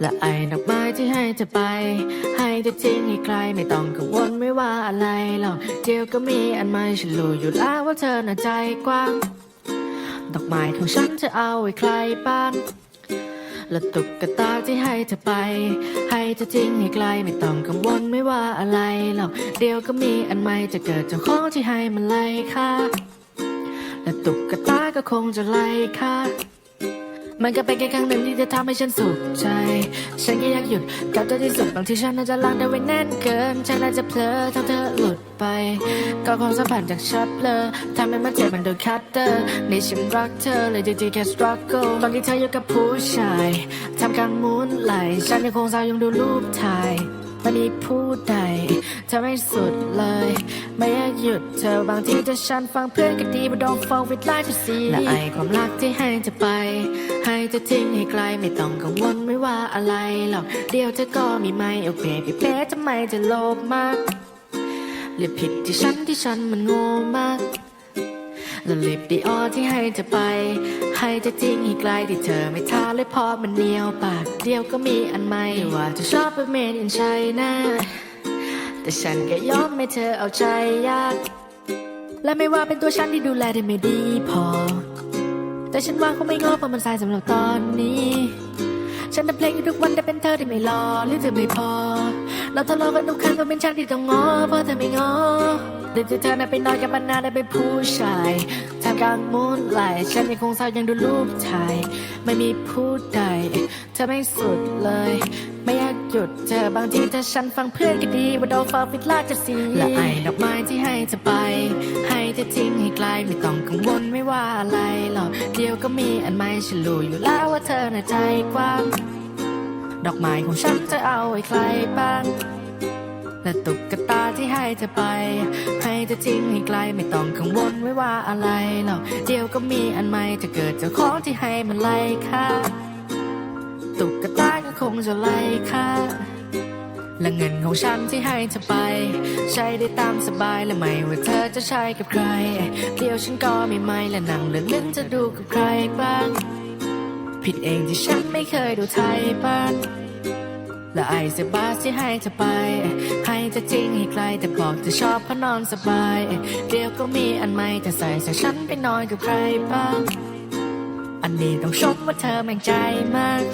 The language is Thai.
และไอ้ดอกไม้ที่ให้เธอไป ให้เธอทิ้งให้ใครไม่ต้องกังวลไม่ว่าอะไรหรอกเดี๋ยวก็มีอันใหม่ฉันรู้อยู่แล้วว่าเธอน่ะใจกว้าง ดอกไม้ของฉันจะเอาไว้ใครบ้างและตุ๊กตาที่ให้เธอไป ให้เธอทิ้งให้ไกลไม่ต้องกังวลไม่ว่าอะไรหรอกเดี๋ยวก็มีอันใหม่จะเกิดเจ้าของที่ให้มันไล่ค่าและตุ๊กตาก็คงจะไล่ค่า มันก็เป็นแค่ครั้งหนึ่งที่จะทำให้ฉันสุขใจ ฉันก็อยากหยุดกับเธอที่สุดบางทีฉันน่าจะลังเธอไว้แน่นเกิน ฉันอาจจะเผลอทำเธอหลุดไป ก็ความสัมพันธ์จากชัดเลยทำให้มันเจ็บมันโดนคัตเตอร์นี่ฉันรักเธอเลยจริงๆแค่ struggle ตอนที่เธออยู่กับผู้ชายทำกลางมุนไหลฉันยังคงเศร้ายังดูรูปถ่ายไม่มีผู้ใด เธอไม่สุดเลย ไม่อยากหยุดเธอบางทีถ้าฉันฟังเพื่อนก็ดี but don't fall with life to see และไอความรักที่ให้เธอไป ให้เธอทิ้งให้ไกลไม่ต้องกังวลไม่ว่าอะไรหรอกเดี๋ยวเธอก็มีไม่โอเคพี่เป๊ะทำไมจะโลภมากหรือผิดที่ฉันที่ฉันมันโง่มากและลิปดีออที่ให้เธอไป ให้เธอทิ้งให้ไกลที่เธอไม่ทาเลยพอมันเหนียวปาก เดียวก็มีอันใหม่ว่าจะชอบเป็นเมนอินชัยนะ แต่ฉันก็ยอมให้เธอเอาใจยาก และไม่ว่าเป็นตัวฉันที่ดูแลได้ไม่ดีพอ แต่ฉันว่าคงไม่งอเพราะมันสายสำหรับตอนนี้ ฉันทำเพลงอยู่ทุกวันแต่เป็นเธอที่ไม่รอหรือเธอไม่พอ เราทะเลาะกันทุกครั้งก็เป็นฉันที่ต้องงอเพราะเธอไม่งอเดี๋ยวเธอน่ะไปนอนกับมันนานได้เป็นผู้ชายทำกลางมุนไหลฉันยังคงเศร้ายังดูรูปถ่าย ไม่มีผู้ใดเธอไม่สุดเลย ไม่อยากหยุดเธอบางทีถ้าฉันฟังเพื่อนก็ดีว่าโดนฟ้าปิดลาจะสีและไอ้ดอกไม้ที่ให้เธอไป ให้เธอทิ้งให้ไกลไม่ต้องกังวลไม่ว่าอะไรหรอกเดียวก็มีอันใหม่ฉันรู้อยู่แล้วว่าเธอน่ะใจกว้างดอกไม้ของฉันจะเอาไว้ใครบ้างและตุ๊กตาที่ให้เธอไป ให้เธอทิ้งให้ไกลไม่ต้องกังวลไม่ว่าอะไรหรอกเดี๋ยวก็มีอันใหม่จะเกิดเจ้าของที่ให้มันไล่ค่าตุ๊กตา คงจะไล่ค่าและเงินของฉันที่ให้เธอไป ใช้ได้ตามสบายและไม่ว่าเธอจะใช้กับใครเดี๋ยวฉันก็ไม่ไม่และนั่งเลื่อนเลื่นจะดูกับใครบ้าง ผิดเองที่ฉันไม่เคยดูไทยบ้านและไอเซบาสที่ให้เธอไป ให้เธอทิ้งให้ไกลแต่บอกเธอชอบเพราะนอนสบาย เดี๋ยวก็มีอันใหม่แต่ใส่ใส่ฉันไปนอนกับใครบ้าง อันนี้ต้องชมว่าเธอแม่งใจมาก